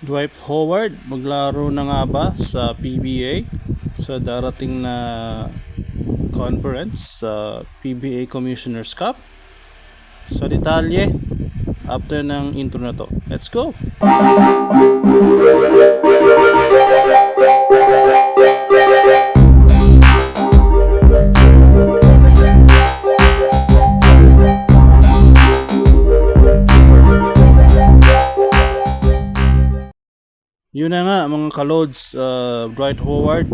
Dwight Howard maglaro na nga ba sa PBA sa darating na conference sa PBA Commissioners Cup. Sa detalye after ng intro na to. Let's go Yun na nga mga kalods, uh, Dwight Howard.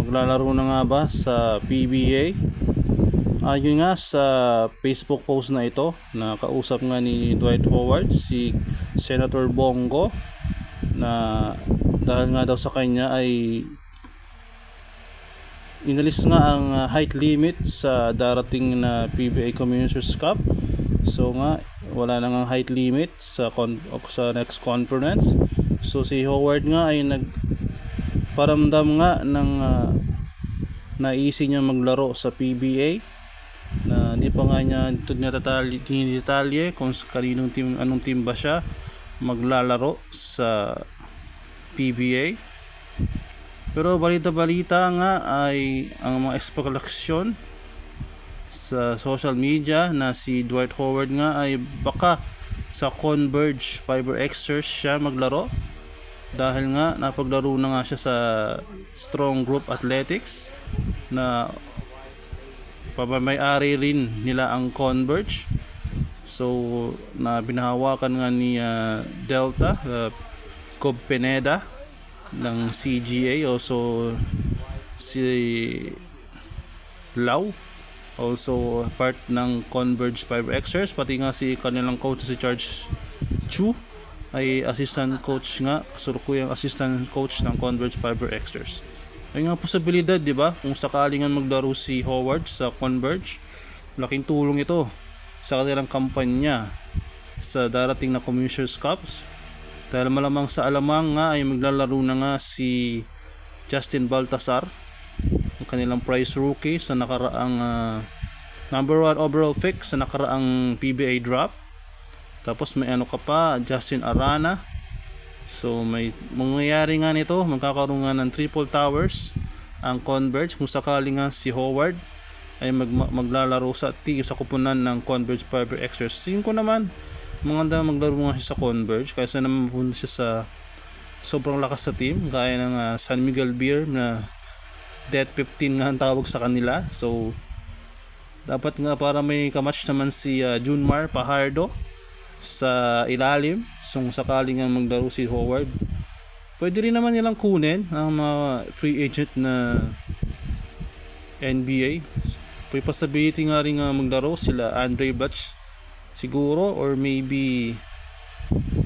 Maglalaro na nga ba sa PBA Ayon nga sa Facebook post na ito na kausap nga ni Dwight Howard si Senator Bongo na dahil nga daw sa kanya ay inalis nga ang uh, height limit sa darating na PBA Commissioners Cup. So nga wala na nga height limit sa con- sa next conference. So si Howard nga ay nag paramdam nga ng uh, naisi niya maglaro sa PBA na hindi pa nga niya detalye kung kaninong team anong team ba siya maglalaro sa PBA pero balita-balita nga ay ang mga espekulasyon sa social media na si Dwight Howard nga ay baka sa Converge Fiber Xers siya maglaro. Dahil nga napaglaro na nga siya sa Strong Group Athletics na pamamayari rin nila ang Converge. So na binahawakan nga ni uh, Delta uh, Cobb Pineda ng CGA also si Lau also part ng Converge 5 Xers pati nga si kanilang coach si Charles Chu ay assistant coach nga, kasulukuyang assistant coach ng Converge Fiber Exters. Ay nga posibilidad, di ba? Kung sakaling maglaro si Howard sa Converge, laking tulong ito sa kanilang kampanya sa darating na Commissioners Cups. Dahil malamang sa alamang nga ay maglalaro na nga si Justin Baltasar, kanilang prize rookie sa nakaraang uh, number 1 overall pick sa nakaraang PBA draft tapos may ano ka pa, Justin Arana. So may mangyayari nga nito, magkakaroon nga ng triple towers ang Converge kung sakali nga si Howard ay mag maglalaro sa team sa kupunan ng Converge Fiber Extras. Tingin ko naman maganda maglaro nga siya sa Converge kaysa naman pupunta siya sa sobrang lakas sa team gaya ng uh, San Miguel Beer na Death 15 nga ang tawag sa kanila. So dapat nga para may kamatch naman si uh, Junmar Pajardo sa ilalim. Kung sakaling nga maglaro si Howard pwede rin naman nilang kunin ang mga free agent na NBA may possibility nga rin nga maglaro sila Andre Batch siguro or maybe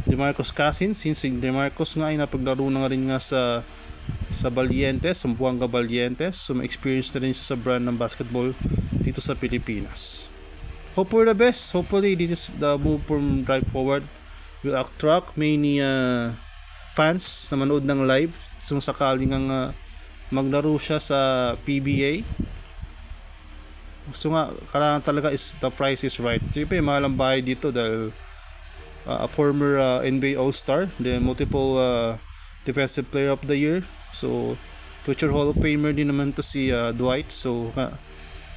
DeMarcus Cousins. Since si DeMarcus nga ay napaglaro na nga rin nga sa sa Valientes, sa Buanga Valientes so may experience na rin siya sa brand ng basketball dito sa Pilipinas hope for the best. Hopefully, this is the move from Drive Forward will attract many uh, fans na manood ng live. Kung sakaling ang uh, maglaro siya sa PBA. So nga, kailangan talaga is the price is right. Siyempre, mahal ang bahay dito dahil uh, a former uh, NBA All-Star, the multiple uh, Defensive Player of the Year. So, future Hall of Famer din naman to si uh, Dwight. So, uh,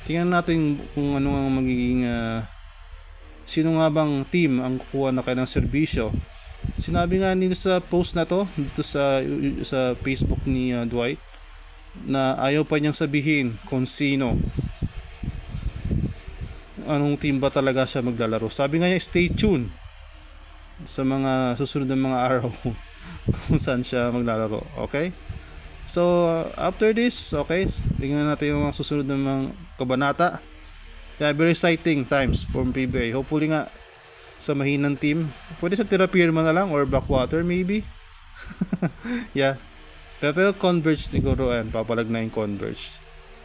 tingnan natin kung ano ang magiging uh, sino nga bang team ang kukuha na kanilang serbisyo sinabi nga nito sa post na to dito sa sa Facebook ni uh, Dwight na ayaw pa niyang sabihin kung sino anong team ba talaga siya maglalaro sabi nga niya stay tuned sa mga susunod na mga araw kung saan siya maglalaro okay So, uh, after this, okay, tingnan natin yung mga susunod ng mga kabanata. Yeah, very exciting times from PBA. Hopefully nga, sa mahinang team, pwede sa Terapirma na lang or Blackwater maybe. yeah. Pero, pero Converge siguro, ayan, papalag na yung Converge.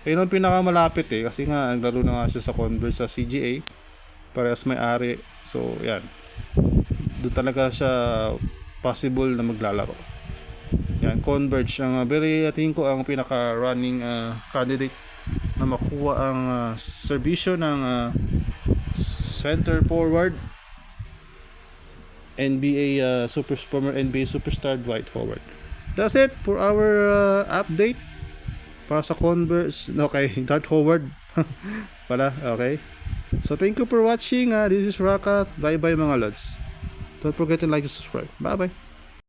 Ayun ang pinakamalapit eh, kasi nga, naglaro na nga siya sa Converge sa CGA. Parehas may ari. So, yan. Doon talaga siya possible na maglalaro. Yan, Converge ang uh, very I think ko ang pinaka running uh, candidate na makuha ang uh, serbisyo ng uh, center forward NBA uh, super former NBA superstar Dwight Howard. That's it for our uh, update para sa Converse. Okay, Dwight Howard pala. Okay. So thank you for watching. Uh, this is Raka. Bye bye mga lods. Don't forget to like and subscribe. Bye bye.